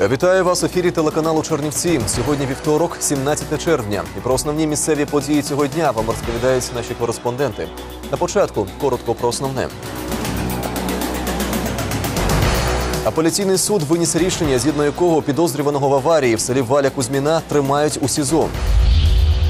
Вітаю вас в ефірі телеканалу Чернівці. Сьогодні вівторок, 17 червня. І про основні місцеві події цього дня вам розповідають наші кореспонденти. На початку коротко про основне. Апеляційний суд виніс рішення, згідно якого підозрюваного в аварії в селі Валя Кузьміна тримають у СІЗО.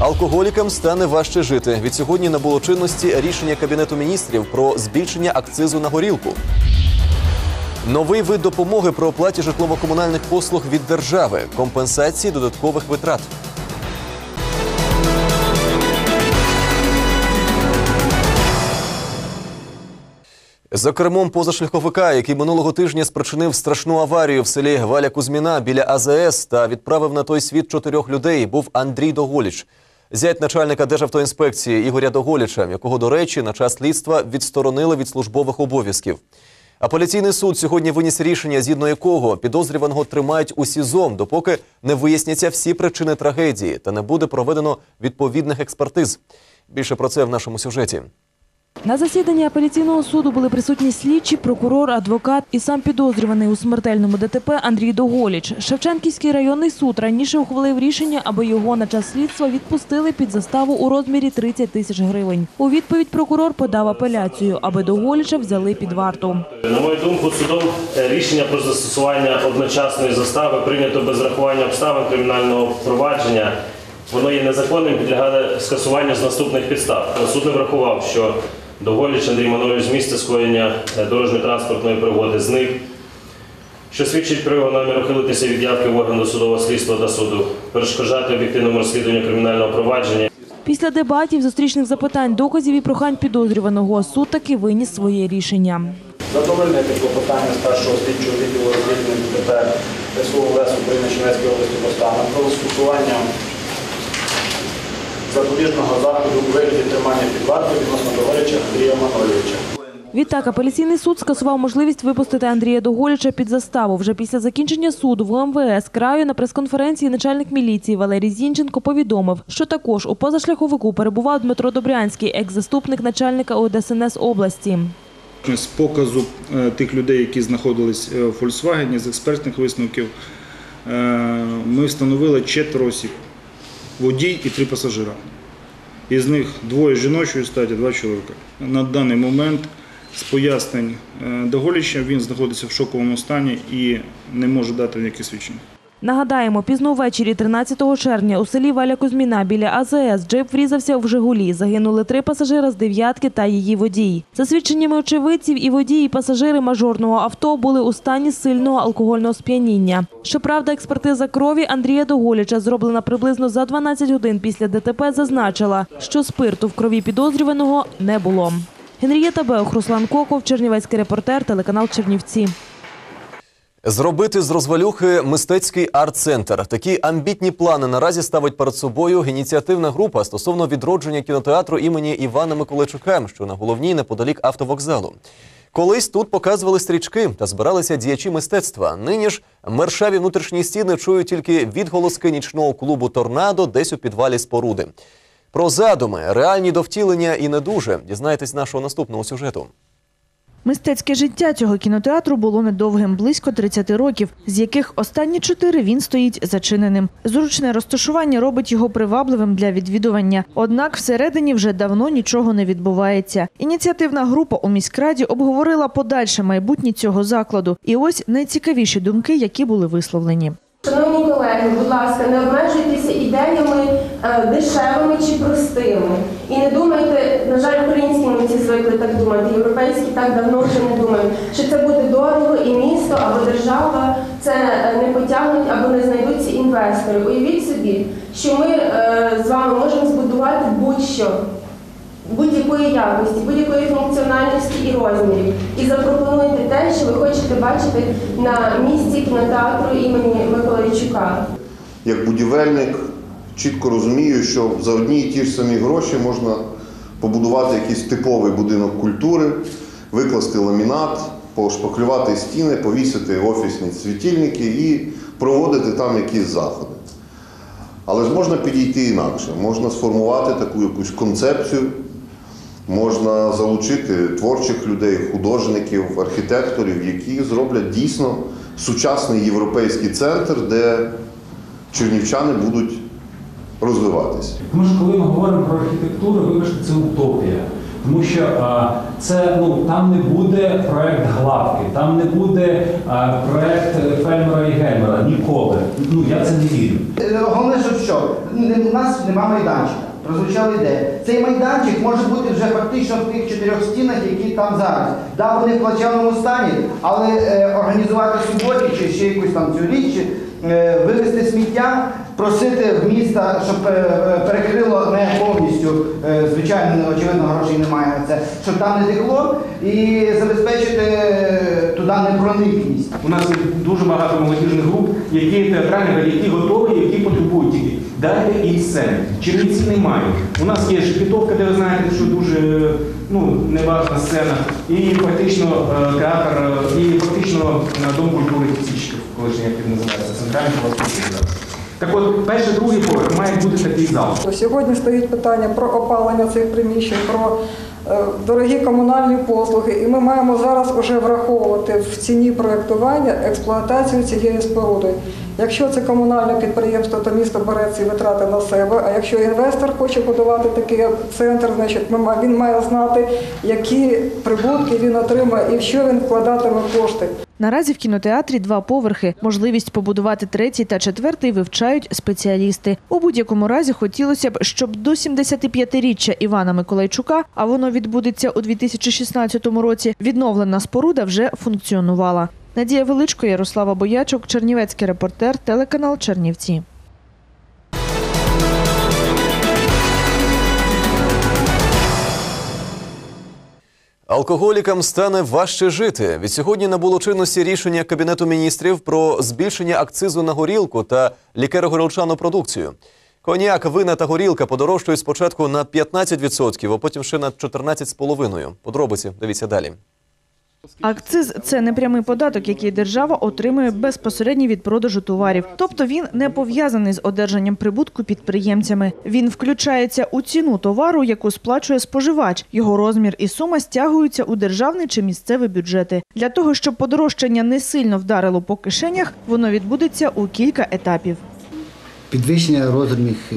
Алкоголікам стане важче жити. Від сьогодні набуло чинності рішення Кабінету міністрів про збільшення акцизу на горілку. Новий вид допомоги при оплаті житлово-комунальних послуг від держави, компенсації додаткових витрат. За кермом позашляховика, який минулого тижня спричинив страшну аварію в селі Валя Кузьміна біля АЗС та відправив на той світ чотирьох людей, був Андрій Доголіч. Зять начальника Державтоінспекції Ігоря Доголіча, якого, до речі, на час слідства відсторонили від службових обов'язків. Апеляційний суд сьогодні виніс рішення, згідно якого підозрюваного тримають у СІЗО, допоки не виясняться всі причини трагедії та не буде проведено відповідних експертиз. Більше про це в нашому сюжеті. На засіданні апеляційного суду були присутні слідчі, прокурор, адвокат і сам підозрюваний у смертельному ДТП Андрій Доголіч. Шевченківський районний суд раніше ухвалив рішення, аби його на час слідства відпустили під заставу у розмірі 30 тисяч гривень. У відповідь прокурор подав апеляцію, аби Доголіча взяли під варту. На мою думку, судом е, рішення про застосування одночасної застави прийнято без рахування обставин кримінального впровадження. Воно є незаконним, підлягає скасуванню з наступних підстав. Суд не врахував, що Доголіч Андрій Манович з місця скоєння дорожньо-транспортної пригоди зник, що свідчить про його намір ухилитися від явки в орган досудового слідства та суду, перешкоджати об'єктивному розслідуванню кримінального провадження. Після дебатів, зустрічних запитань, доказів і прохань підозрюваного суд таки виніс своє рішення. Задовольнити клопотання старшого слідчого відділу розвідування ДТП СУ ОВС України Чернецької області Бостана про застосування запобіжного заходу у вигляді тримання під вартою відносно Доголіча Андрія Мановича. Відтак, апеляційний суд скасував можливість випустити Андрія Доголіча під заставу. Вже після закінчення суду в МВС краю на прес-конференції начальник міліції Валерій Зінченко повідомив, що також у позашляховику перебував Дмитро Добрянський, екс-заступник начальника ОДСНС області. З показу е, тих людей, які знаходились е, в Volkswagen, з експертних висновків, е, ми встановили четверо осіб: водій і три пасажира. Із них двоє жіночої статі, два чоловіка. На даний момент з пояснень е, Доголіча він знаходиться в шоковому стані і не може дати ніякі свідчень. Нагадаємо, пізно ввечері 13 червня у селі Валя Кузьміна біля АЗС джип врізався в «Жигулі». Загинули три пасажира з дев'ятки та її водій. За свідченнями очевидців, і водії, і пасажири мажорного авто були у стані сильного алкогольного сп'яніння. Щоправда, експертиза крові Андрія Доголіча, зроблена приблизно за 12 годин після ДТП, зазначила, що спирту в крові підозрюваного не було. Генрієта Беох, Руслан Коков, Чернівецький репортер, телеканал Чернівці. Зробити з розвалюхи мистецький арт-центр. Такі амбітні плани наразі ставить перед собою ініціативна група стосовно відродження кінотеатру імені Івана Миколайчука, що на головній неподалік автовокзалу. Колись тут показували стрічки та збиралися діячі мистецтва. Нині ж мершаві внутрішні стіни чують тільки відголоски нічного клубу Торнадо десь у підвалі споруди. Про задуми, реальні довтілення і не дуже дізнаєтесь нашого наступного сюжету. Мистецьке життя цього кінотеатру було недовгим, близько 30 років, з яких останні чотири він стоїть зачиненим. Зручне розташування робить його привабливим для відвідування. Однак всередині вже давно нічого не відбувається. Ініціативна група у міськраді обговорила подальше майбутнє цього закладу. І ось найцікавіші думки, які були висловлені. Шановні колеги, будь ласка, не обмежуйтеся ідеями е, дешевими чи простими. І не думайте, на жаль, українські митці звикли так думати, європейські так давно вже не думають, що це буде дорого і місто або держава це е, не потягнуть або не знайдуться інвестори. Уявіть собі, що ми е, з вами можемо збудувати будь-що. Будь-якої якості, будь-якої функціональності і розмірів. І запропонуйте те, що ви хочете бачити на місці кінотеатру імені Миколайчука. як будівельник чітко розумію, що за одні і ті ж самі гроші можна побудувати якийсь типовий будинок культури, викласти ламінат, пошпаклювати стіни, повісити офісні світильники і проводити там якісь заходи. Але ж можна підійти інакше, можна сформувати таку якусь концепцію, можна залучити творчих людей, художників, архітекторів, які зроблять дійсно сучасний європейський центр, де чернівчани будуть розвиватися. Тому що коли ми говоримо про архітектуру, вибачте, це утопія. Тому що а, це ну там не буде проект гладки, там не буде а, проект Фельмера і Гельмера ніколи. Ну я це не вірю. Е, Головне, що що у нас нема майданчика. Прозвучала ідея. Цей майданчик може бути вже фактично в тих чотирьох стінах, які там зараз. Да, вони в плачевному стані, але е, організувати суботі чи ще якусь там цю річ, чи, е, вивезти сміття, просити в міста, щоб е, е, перекрило не повністю, е, звичайно, очевидно, грошей немає на це, щоб там не текло і забезпечити е, туди непроникність. У нас дуже багато молодіжних груп, які театральні, які готові, які потребують Дайте їм сцени. Чернівці мають. У нас є Шепетовка, де ви знаєте, що дуже ну, неважна сцена, і фактично е, театр, е, і фактично е, Дом культури Січків, колишній як він називається, центральний зараз. Так от, перший, другий поверх має бути такий зал. Сьогодні стоїть питання про опалення цих приміщень, про е, дорогі комунальні послуги, і ми маємо зараз вже враховувати в ціні проєктування експлуатацію цієї споруди. Якщо це комунальне підприємство, то місто бере ці витрати на себе. А якщо інвестор хоче будувати такий центр, значить він має знати, які прибутки він отримає і в що він вкладатиме кошти. Наразі в кінотеатрі два поверхи. Можливість побудувати третій та четвертий вивчають спеціалісти. У будь-якому разі хотілося б, щоб до 75-річчя Івана Миколайчука, а воно відбудеться у 2016 році, відновлена споруда вже функціонувала. Надія Величко, Ярослава Боячок, Чернівецький репортер, телеканал Чернівці. Алкоголікам стане важче жити. Від сьогодні набуло чинності рішення Кабінету міністрів про збільшення акцизу на горілку та лікеро-горілчану продукцію. Коньяк, вина та горілка подорожчають спочатку на 15%, а потім ще на 14,5%. Подробиці дивіться далі. Акциз це непрямий податок, який держава отримує безпосередньо від продажу товарів. Тобто він не пов'язаний з одержанням прибутку підприємцями. Він включається у ціну товару, яку сплачує споживач. Його розмір і сума стягуються у державний чи місцеві бюджети. Для того щоб подорожчання не сильно вдарило по кишенях, воно відбудеться у кілька етапів. Підвищення розмірних е,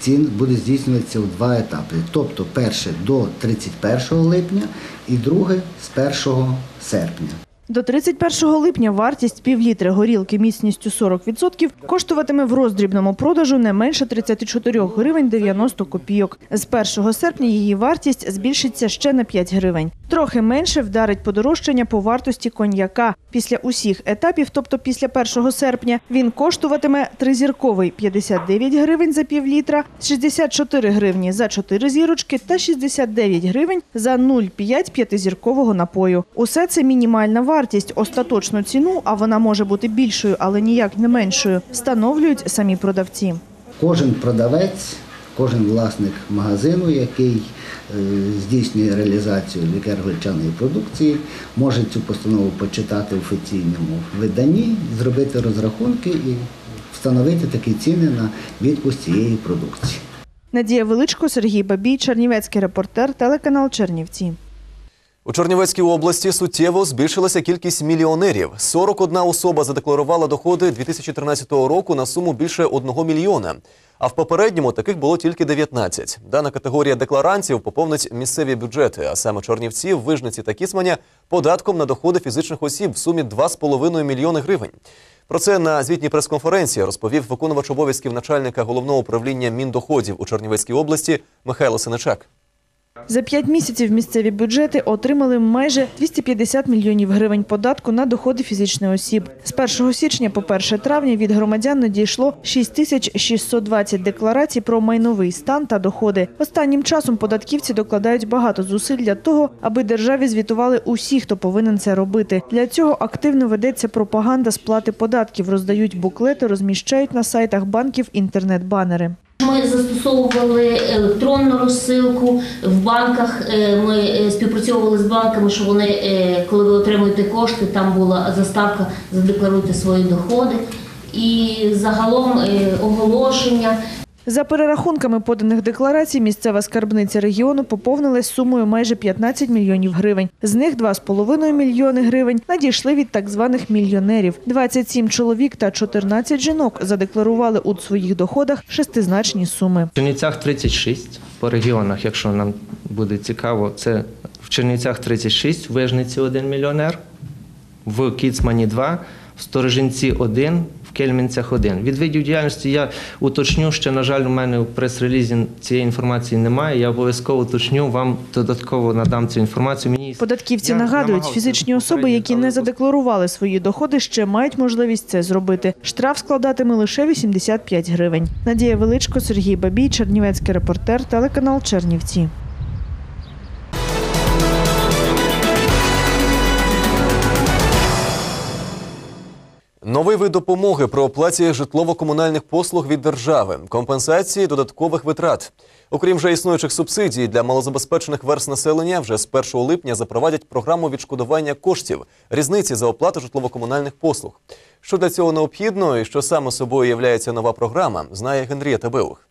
цін буде здійснюватися у два етапи. Тобто, перше до 31 липня і друге з 1 серпня. До 31 липня вартість півлітри горілки міцністю 40% коштуватиме в роздрібному продажу не менше 34 гривень 90 копійок. З 1 серпня її вартість збільшиться ще на 5 гривень. Трохи менше вдарить подорожчання по вартості коньяка. Після усіх етапів, тобто після 1 серпня, він коштуватиме тризірковий 59 гривень за півлітра, 64 гривні за 4 зірочки та 69 гривень за 0,5 п'ятизіркового напою. Усе це мінімальна вартість. Остаточну ціну, а вона може бути більшою, але ніяк не меншою, встановлюють самі продавці. Кожен продавець, кожен власник магазину, який е, здійснює реалізацію лікар-гличаної продукції, може цю постанову почитати в офіційному виданні, зробити розрахунки і встановити такі ціни на відпуск цієї продукції. Надія Величко, Сергій Бабій, Чернівецький репортер, телеканал Чернівці. У Чернівецькій області суттєво збільшилася кількість мільйонерів. 41 особа задекларувала доходи 2013 року на суму більше 1 мільйона. А в попередньому таких було тільки 19. Дана категорія декларантів поповнить місцеві бюджети, а саме Чорнівці, Вижниці та Кісманя податком на доходи фізичних осіб в сумі 2,5 мільйони гривень. Про це на звітній прес-конференції розповів виконувач обов'язків начальника головного управління міндоходів у Чернівецькій області Михайло Синичак. За п'ять місяців місцеві бюджети отримали майже 250 мільйонів гривень податку на доходи фізичних осіб. З 1 січня по 1 травня від громадян надійшло 6620 декларацій про майновий стан та доходи. Останнім часом податківці докладають багато зусиль для того, аби державі звітували усі, хто повинен це робити. Для цього активно ведеться пропаганда сплати податків, роздають буклети, розміщають на сайтах банків інтернет-банери. Ми застосовували електронну розсилку в банках. е, Ми е, співпрацьовували з банками, що вони, е, коли ви отримуєте кошти, там була заставка задекларуйте свої доходи. І загалом оголошення. За перерахунками поданих декларацій, місцева скарбниця регіону поповнилась сумою майже 15 мільйонів гривень. З них 2,5 мільйони гривень надійшли від так званих мільйонерів. 27 чоловік та 14 жінок задекларували у своїх доходах шестизначні суми. В Чернівцях 36 по регіонах, якщо нам буде цікаво, це в Чернівцях 36, в Вижниці 1 мільйонер, в Кіцмані 2, в Сторожинці 1, в Кельмінцях 1. Від видів діяльності я уточню, що, на жаль, у мене в прес-релізі цієї інформації немає. Я обов'язково уточню, вам додатково надам цю інформацію. Мені Податківці Я нагадують, фізичні особи, які не задекларували свої доходи, ще мають можливість це зробити. Штраф складатиме лише 85 гривень. Надія Величко, Сергій Бабій, Чернівецький репортер, телеканал Чернівці. Новий вид допомоги при оплаті житлово-комунальних послуг від держави, компенсації додаткових витрат. Окрім вже існуючих субсидій для малозабезпечених верст населення, вже з 1 липня запровадять програму відшкодування коштів різниці за оплату житлово-комунальних послуг. Що для цього необхідно і що саме собою являється нова програма, знає Генрія Беух.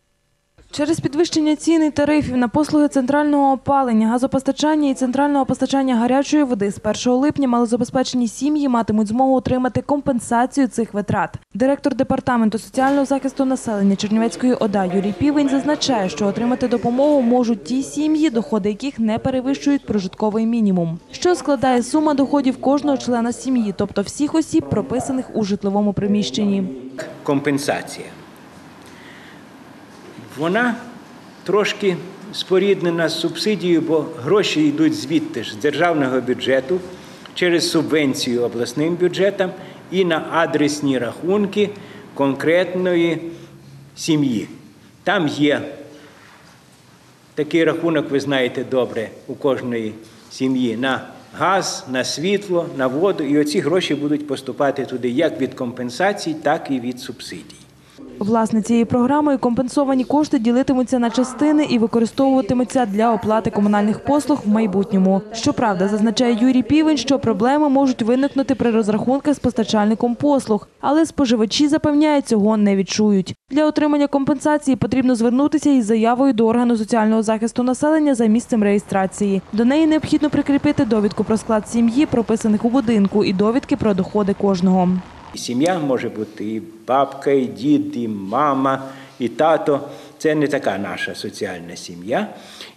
Через підвищення цін і тарифів на послуги центрального опалення, газопостачання і центрального постачання гарячої води з 1 липня малозабезпечені сім'ї матимуть змогу отримати компенсацію цих витрат. Директор департаменту соціального захисту населення Чернівецької ОДА Юрій Півень зазначає, що отримати допомогу можуть ті сім'ї, доходи яких не перевищують прожитковий мінімум, що складає сума доходів кожного члена сім'ї, тобто всіх осіб, прописаних у житловому приміщенні. компенсація. Вона трошки споріднена з субсидією, бо гроші йдуть звідти ж з державного бюджету через субвенцію обласним бюджетам і на адресні рахунки конкретної сім'ї. Там є такий рахунок, ви знаєте добре, у кожної сім'ї на газ, на світло, на воду. І оці гроші будуть поступати туди як від компенсацій, так і від субсидій. Власне, цією програмою компенсовані кошти ділитимуться на частини і використовуватимуться для оплати комунальних послуг в майбутньому. Щоправда, зазначає Юрій Півень, що проблеми можуть виникнути при розрахунках з постачальником послуг, але споживачі запевняють, цього не відчують. Для отримання компенсації потрібно звернутися із заявою до органу соціального захисту населення за місцем реєстрації. До неї необхідно прикріпити довідку про склад сім'ї, прописаних у будинку, і довідки про доходи кожного. І сім'я може бути і бабка, і дід, і мама, і тато. Це не така наша соціальна сім'я.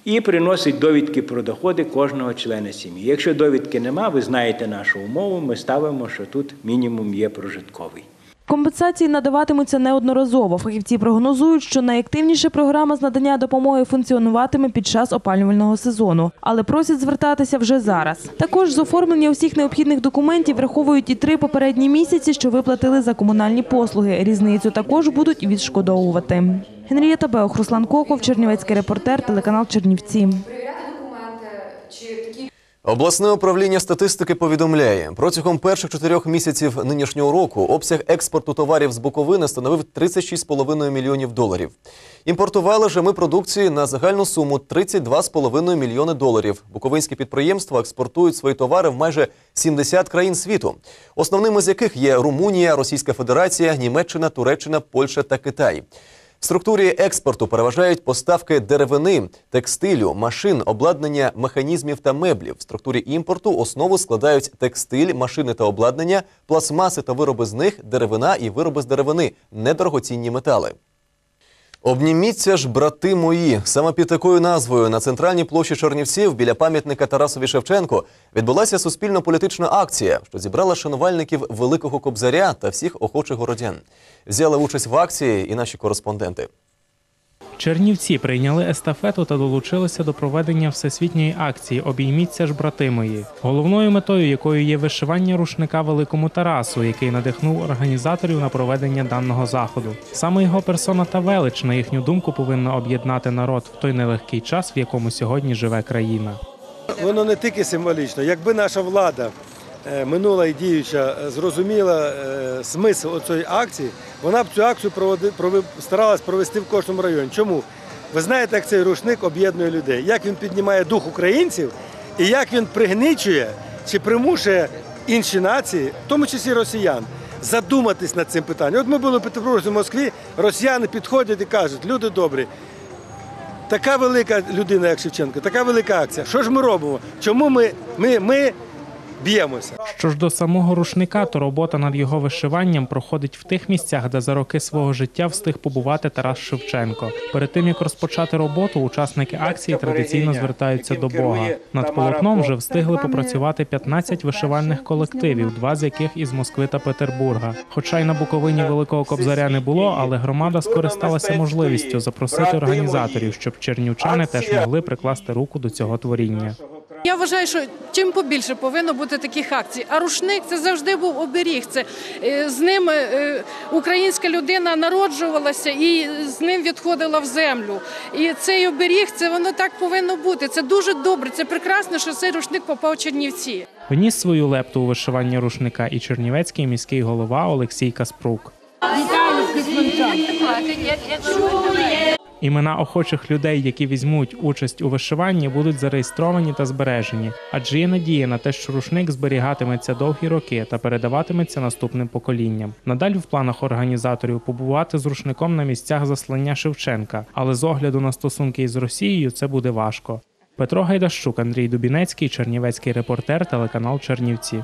І приносить довідки про доходи кожного члена сім'ї. Якщо довідки нема, ви знаєте нашу умову, ми ставимо, що тут мінімум є прожитковий. Компенсації надаватимуться неодноразово. Фахівці прогнозують, що найактивніше програма з надання допомоги функціонуватиме під час опалювального сезону, але просять звертатися вже зараз. Також з оформлення усіх необхідних документів враховують і три попередні місяці, що виплатили за комунальні послуги. Різницю також будуть відшкодовувати. Генрієта Беох, Руслан Коков, Чернівецький репортер, телеканал Чернівці. Обласне управління статистики повідомляє, протягом перших чотирьох місяців нинішнього року обсяг експорту товарів з Буковини становив 36,5 мільйонів доларів. Імпортували же ми продукції на загальну суму 32,5 мільйони доларів. Буковинські підприємства експортують свої товари в майже 70 країн світу, основними з яких є Румунія, Російська Федерація, Німеччина, Туреччина, Польща та Китай. В структурі експорту переважають поставки деревини, текстилю, машин, обладнання, механізмів та меблів. В структурі імпорту основу складають текстиль, машини та обладнання, пластмаси та вироби з них, деревина і вироби з деревини, недорогоцінні метали. Обніміться ж, брати мої. Саме під такою назвою на центральній площі Чернівців біля пам'ятника Тарасові Шевченко відбулася суспільно-політична акція, що зібрала шанувальників Великого Кобзаря та всіх охочих городян. Взяли участь в акції і наші кореспонденти. Чернівці прийняли естафету та долучилися до проведення всесвітньої акції Обійміться ж, брати мої, головною метою якою є вишивання рушника великому Тарасу, який надихнув організаторів на проведення даного заходу. Саме його персона та велич, на їхню думку, повинна об'єднати народ в той нелегкий час, в якому сьогодні живе країна. Воно не тільки символічно. Якби наша влада минула і діюча е, зрозуміла е, смисл цієї акції, вона б цю акцію проводи, старалась провести в кожному районі. Чому? Ви знаєте, як цей рушник об'єднує людей, як він піднімає дух українців і як він пригнічує чи примушує інші нації, в тому числі росіян, задуматись над цим питанням. От ми були в Петербурзі, в Москві, росіяни підходять і кажуть, люди добрі, така велика людина, як Шевченко, така велика акція. Що ж ми робимо? Чому ми, ми, ми б'ємося? Що ж до самого рушника, то робота над його вишиванням проходить в тих місцях, де за роки свого життя встиг побувати Тарас Шевченко. Перед тим як розпочати роботу, учасники акції традиційно звертаються до Бога. Над полотном вже встигли попрацювати 15 вишивальних колективів, два з яких із Москви та Петербурга. Хоча й на Буковині Великого Кобзаря не було, але громада скористалася можливістю запросити організаторів, щоб чернівчани теж могли прикласти руку до цього творіння. Я вважаю, що чим побільше повинно бути таких акцій. А рушник це завжди був оберіг. Це е, з ним е, українська людина народжувалася і з ним відходила в землю. І цей оберіг, це воно так повинно бути. Це дуже добре. Це прекрасно, що цей рушник попав в Чернівці. Вніс свою лепту у вишивання рушника і чернівецький міський голова Олексій Каспрук. Імена охочих людей, які візьмуть участь у вишиванні, будуть зареєстровані та збережені, адже є надія на те, що рушник зберігатиметься довгі роки та передаватиметься наступним поколінням. Надалі в планах організаторів побувати з рушником на місцях заслання Шевченка, але з огляду на стосунки із Росією це буде важко. Петро Гайдащук, Андрій Дубінецький, Чернівецький репортер, телеканал Чернівці.